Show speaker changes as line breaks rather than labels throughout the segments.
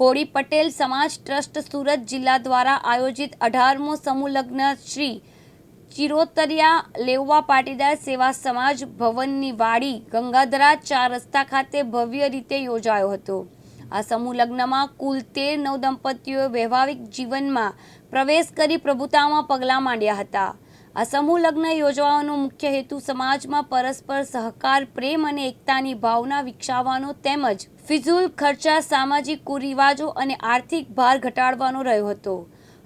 કોળી પટેલ સમાજ ટ્રસ્ટ સુરત જિલ્લા દ્વારા આયોજિત અઢારમો સમૂહ શ્રી ચિરોતરિયા લેવવા પાટીદાર સેવા સમાજ ભવનની વાડી ગંગાધરા ચાર રસ્તા ખાતે ભવ્ય રીતે યોજાયો હતો. આ સમૂહ લગ્નમાં કુલ તેર નવદંપતીઓએ વૈવાહિક જીવનમાં પ્રવેશ કરી પ્રભુતામાં પગલાં માંડ્યા હતા. આ સમૂહ લગ્ન યોજવાનો મુખ્ય હેતુ સમાજમાં પરસ્પર સહકાર, પ્રેમ અને એકતાની ભાવના વિકસાવવાનો તેમજ ફિઝુલ ખર્ચા, સામાજિક કુરિવાજો અને આર્થિક ભાર ઘટાડવાનો રહ્યો હતો.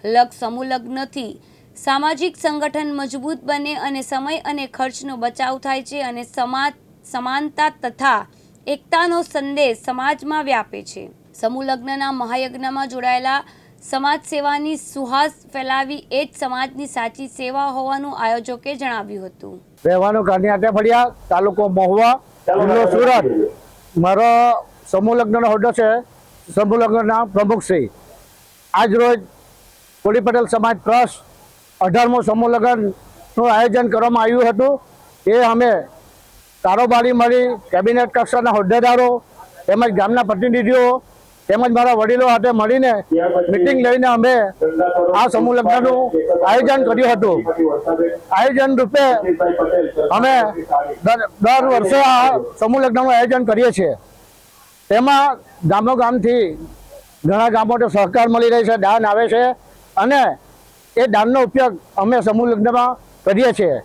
લગ સમૂહ લગ્નથી સામાજિક સંગઠન મજબૂત બને અને સમય અને ખર્ચનો બચાવ થાય છે અને સમાજ સમાનતા તથા એકતાનો સંદેશ સમાજમાં વ્યાપે છે. સમૂહ લગ્નના મહાયજ્ઞમાં જોડાયેલા સમાજ સેવાની સુહાસ ફેલાવી એ જ સમાજની સાચી સેવા હોવાનું આયોજકે જણાવ્યું હતું.
રહેવાનું કાનિયાટે ફળિયા, તાલુકો મહુવા, જિલ્લો સુરત. મારો સમૂહ લગ્નનો હોદ્દો છે, સમૂહ લગ્નના પ્રમુખશ્રી આજ રોજ કોળી પટેલ સમાજ ટ્રસ્ટ અઢારમો સમૂહ લગ્નનું આયોજન કરવામાં આવ્યું હતું. એ અમે કારોબારી મળી, કેબિનેટ કક્ષાના હોદ્દેદારો, તેમજ ગામના પ્રતિનિધિઓ તેમજ મારા વડીલો સાથે મળીને મિટિંગ લઈને અમે આ સમૂહ લગ્નનું આયોજન કર્યું હતું. આયોજન રૂપે અમે દર વર્ષે આ સમૂહ લગ્નનું આયોજન કરીએ છીએ. તેમાં ગામો ગામથી ઘણા ગામોને સહકાર મળી રહે છે, દાન આવે છે અને એ દાનનો ઉપયોગ અમે સમૂહ લગ્નમાં કરીએ છીએ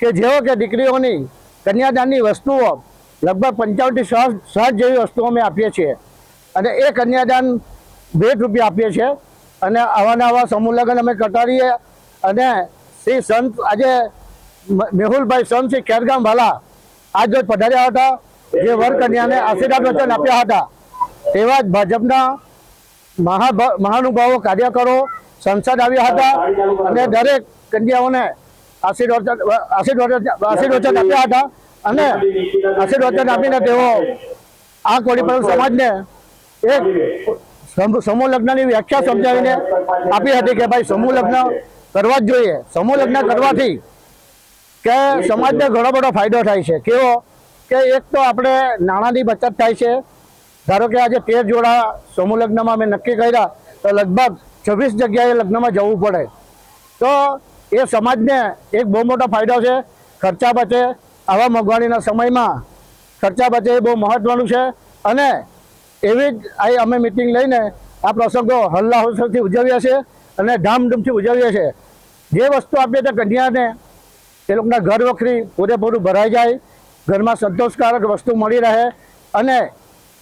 કે જેવો કે દીકરીઓની કન્યાદાનની વસ્તુઓ લગભગ પંચાવનથી સહજ સહજ જેવી વસ્તુઓ અમે આપીએ છીએ. અને એ કન્યાદાન ભેટ રૂપિયા આપીએ છીએ. અને આવા નવા સમૂહ લગ્ન અમે કટાડીએ અને શ્રી સંત આજે મેહુલભાઈ સંત શ્રી ખેરગામ વાલા આજ રોજ પધાર્યા હતા. જે વર કન્યાને આશીર્વાદ વચન આપ્યા હતા. તેવા જ ભાજપના મહા મહાનુભાવો, કાર્યકરો સંસદ આવ્યા હતા. અને દરેક કન્યાઓને આશીર્વાદ આશીર્વચન આપ્યા હતા. અને આશીર્વચન આપીને તેઓ આ કોળી સમાજને એક સમ- સમૂહ લગ્નની વ્યાખ્યા સમજાવીને આપી હતી કે ભાઈ સમૂહ લગ્ન કરવા જ જોઈએ. સમૂહ લગ્ન કરવાથી કે સમાજને ઘણો બધો ફાયદો થાય છે. કેવો? કે એક તો આપણે નાણાંની બચત થાય છે. ધારો કે આજે તેર જોડા સમૂહ લગ્નમાં મેં નક્કી કર્યા, તો લગભગ છવ્વીસ જગ્યાએ લગ્નમાં જવું પડે. તો એ સમાજને એક બહુ મોટો ફાયદો છે. ખર્ચા બચે. આવા મોંઘવારીના સમયમાં ખર્ચા બચે એ બહુ મહત્વનું છે. અને એવી જ આ અમે મિટિંગ લઈને આ પ્રસંગો હલ્લાહોસથી ઉજવીએ છીએ અને ધામધૂમથી ઉજવીએ છીએ. જે વસ્તુ આપીએ તો કન્યાને એ લોકોના ઘર વખરી પૂરેપૂરું ભરાઈ જાય, ઘરમાં સંતોષકારક વસ્તુ મળી રહે અને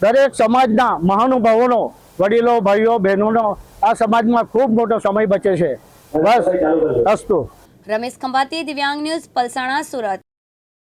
દરેક સમાજના મહાનુભાવોનો, વડીલો, ભાઈઓ, બહેનોનો આ સમાજમાં ખૂબ મોટો સમય બચે છે. બસ, અસ્તુ.
રમેશ ખંભાતી, દિવ્યાંગ ન્યૂઝ, પલસાણા, સુરત.